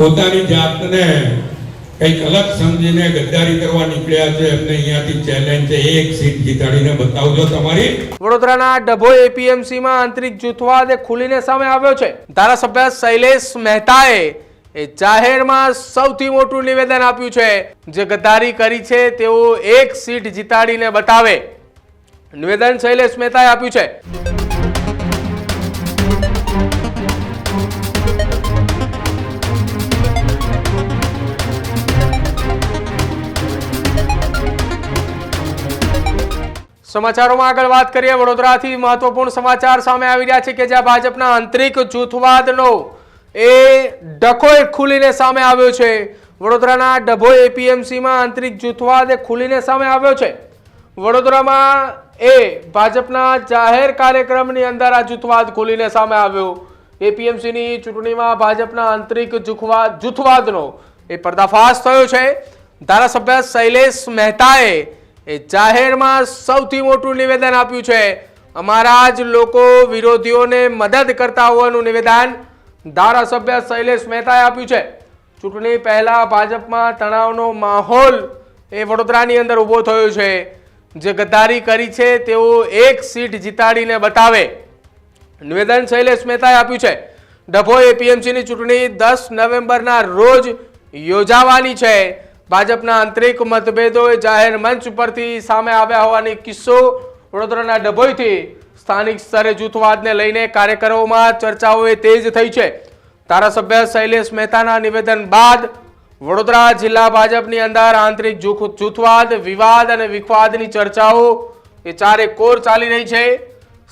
પોતાની જાતને કંઈક અલગ સમજીને ગદ્દારી કરવા નીકળ્યા છે, એમને અહીંયાથી ચેલેન્જ છે. એક સીટ જીતાડીને બતાવજો તમારી. વડોદરાના ડભોઈ એપીએમસીમાં આંતરિક જૂથવાદ ખુલીને સામે આવ્યો છે. ધારાસભ્ય શૈલેષ મહેતાએ એ જાહેરમાં સૌથી મોટું નિવેદન આપ્યું છે. જે ગદ્દારી કરી છે, તેઓ એક સીટ જીતાડીને બતાવે. નિવેદન શૈલેષ મહેતાએ આપ્યું છે. સમાચારોમાં આગળ વાત કરીએ, વડોદરાથી મહત્વપૂર્ણ સમાચાર સામે આવી રહ્યા છે કે જ્યાં ભાજપના આંતરિક જૂથવાદનો એ એ ખુલીને સામે આવ્યો છે. વડોદરાના ડભોઈ એપીએમસીમાં આંતરિક જૂથવાદ ખુલીને સામે આવ્યો છે. વડોદરામાં એ ભાજપના જાહેર કાર્યક્રમની અંદર આ જૂથવાદ ખુલીને સામે આવ્યો. એપીએમસીની ચૂંટણીમાં ભાજપના આંતરિક જૂથવાદ જૂથવાદનો એ પર્દાફાશ થયો છે. ધારાસભ્ય શૈલેષ મહેતાએ એ જાહેરમાં સૌથી મોટું નિવેદન આપ્યું છે. અમારા જ લોકો વિરોધીઓને મદદ કરતા હોવાનું નિવેદન ધારાસભ્ય શૈલેષ મહેતાએ આપ્યું છે. ચૂંટણી પહેલાં ભાજપમાં તણાવનો માહોલ એ વડોદરાની અંદર ઊભો થયો છે. જે ગદ્દારી કરી છે તેઓ એક સીટ જીતાડીને બતાવે. નિવેદન શૈલેષ મહેતાએ આપ્યું છે. ડભોઈ એપીએમસીની ચૂંટણી દસ નવેમ્બરના રોજ યોજાવાની છે. ભાજપના આંતરિક મતભેદો જાહેર મંચ પરથી સામે આવ્યા હોવાની કિસ્સો વડોદરાના ડભોઈથી સ્થાનિક સ્તરે જૂથવાદને લઈને કાર્યકરોમાં ચર્ચાઓ એ તેજ થઈ છે. ધારાસભ્ય શૈલેષ મહેતાના નિવેદન બાદ વડોદરા જિલ્લા ભાજપની અંદર આંતરિક જૂથ જૂથવાદ, વિવાદ અને વિખવાદની ચર્ચાઓ એ ચારે કોર ચાલી રહી છે.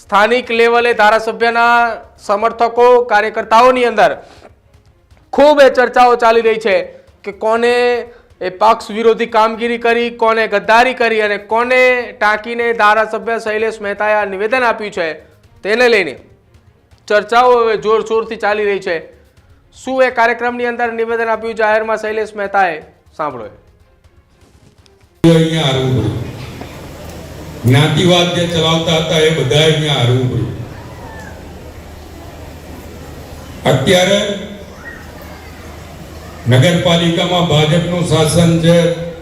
સ્થાનિક લેવલે ધારાસભ્યના સમર્થકો, કાર્યકર્તાઓની અંદર ખૂબ એ ચર્ચાઓ ચાલી રહી છે કે કોને એ પક્ષ વિરોધી કામગીરી કરી, કોને ગદ્દારી કરી અને કોને ટાંકીને ધારાસભ્ય શૈલેષ મહેતાએ આ નિવેદન આપ્યું છે તેને લઈને ચર્ચાઓ હવે જોરશોરથી ચાલી રહી છે. શું એ કાર્યક્રમની અંદર નિવેદન આપ્યું? જાહેરમાં શૈલેષ મહેતાએ સાંભળો જ્ઞાતિવાદ જે ચલાવતા હતા એ બધા અહીંયા હારવું પડ્યું અત્યારે નગરપાલિકામાં ભાજપનું શાસન છે,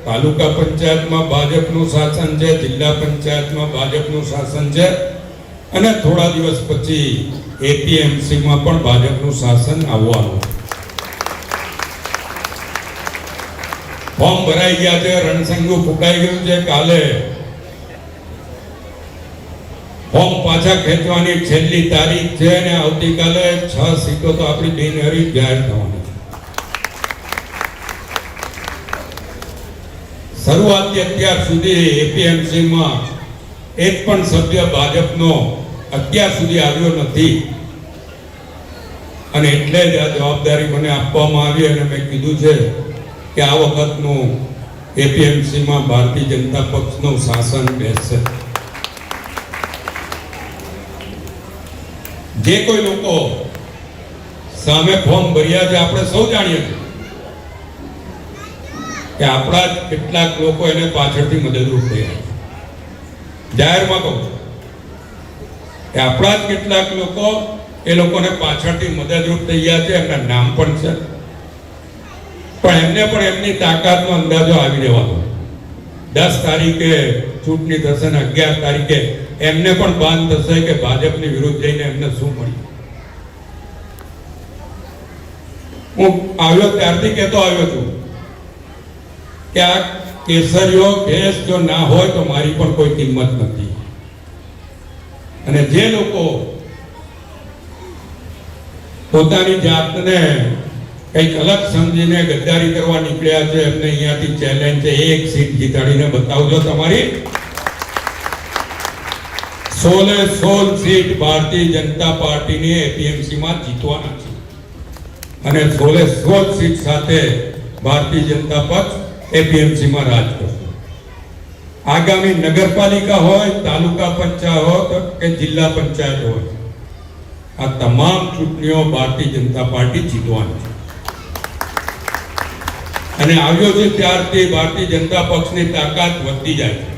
તાલુકા પંચાયતમાં ભાજપનું શાસન છે, જિલ્લા પંચાયતમાં ભાજપનું શાસન છે. અને થોડા દિવસ પછી એપીએમસીમાં પણ ભાજપનું શાસન આવવાનું. ફોર્મ ભરાઈ ગયા છે, રણસંગુ ફૂંકાઈ ગયું છે કાલે. ફોર્મ પાછા ખેંચવાની છેલ્લી તારીખ છે અને આવતીકાલે છ સીટો તો આપણી બિનહરી જાહેર થવાની છે શરૂઆતથી અત્યાર સુધી એપીએમસીમાં એક પણ સભ્ય ભાજપનો અત્યાર સુધી આવ્યો નથી. અને એટલે જ આ જવાબદારી મને આપવામાં આવી અને મેં કીધું છે કે આ વખતનું એપીએમસીમાં ભારતીય જનતા પક્ષનું શાસન બેસશે. જે કોઈ લોકો સામે ફોર્મ ભર્યા છે, આપણે સૌ જાણીએ છીએ. કે આપણા જ કેટલાક લોકો એને પાછળથી મદદરૂપ થયા જાહેરમાં કહું કે આપણા જ કેટલાક લોકો એ લોકોને પાછળથી મદદરૂપ થઈ ગયા છે, એમના નામ પણ છે. પણ એમને પણ એમની તાકાતનો અંદાજો આવી રહેવાનો દસ તારીખે ચૂંટણી થશે ને અગિયાર તારીખે એમને પણ બાંધ થશે કે ભાજપની વિરુદ્ધ જઈને એમને શું મળ્યું. હું આવ્યો ત્યારથી કહેતો આવ્યો છું કે આ કેસરીઓ ભેંસ જો ના હોય તો મારી પણ કોઈ કિંમત નથી. અને જે લોકો પોતાની જાતને કંઈક અલગ સમજીને ગદ્દારી કરવા નીકળ્યા છે, એમને અહીંયાથી ચેલેન્જ છે. એક સીટ જીતાડીને બતાવજો તમારી. સોલે સોળ સીટ ભારતીય જનતા પાર્ટીની એપીએમસીમાં જીતવાના છે. અને સોલે સોળ સીટ સાથે ભારતીય જનતા પક્ષ એપીએમસીમાં રાજ કરશે. આગામી નગરપાલિકા હોય, તાલુકા પંચાયત કે જિલ્લા પંચાયત હોય આ તમામ ચૂંટણીઓ ભારતીય જનતા પાર્ટી જીતવાની છે. અને આવ્યો છે ત્યારથી ભારતીય જનતા પક્ષની તાકાત વધતી જાય છે.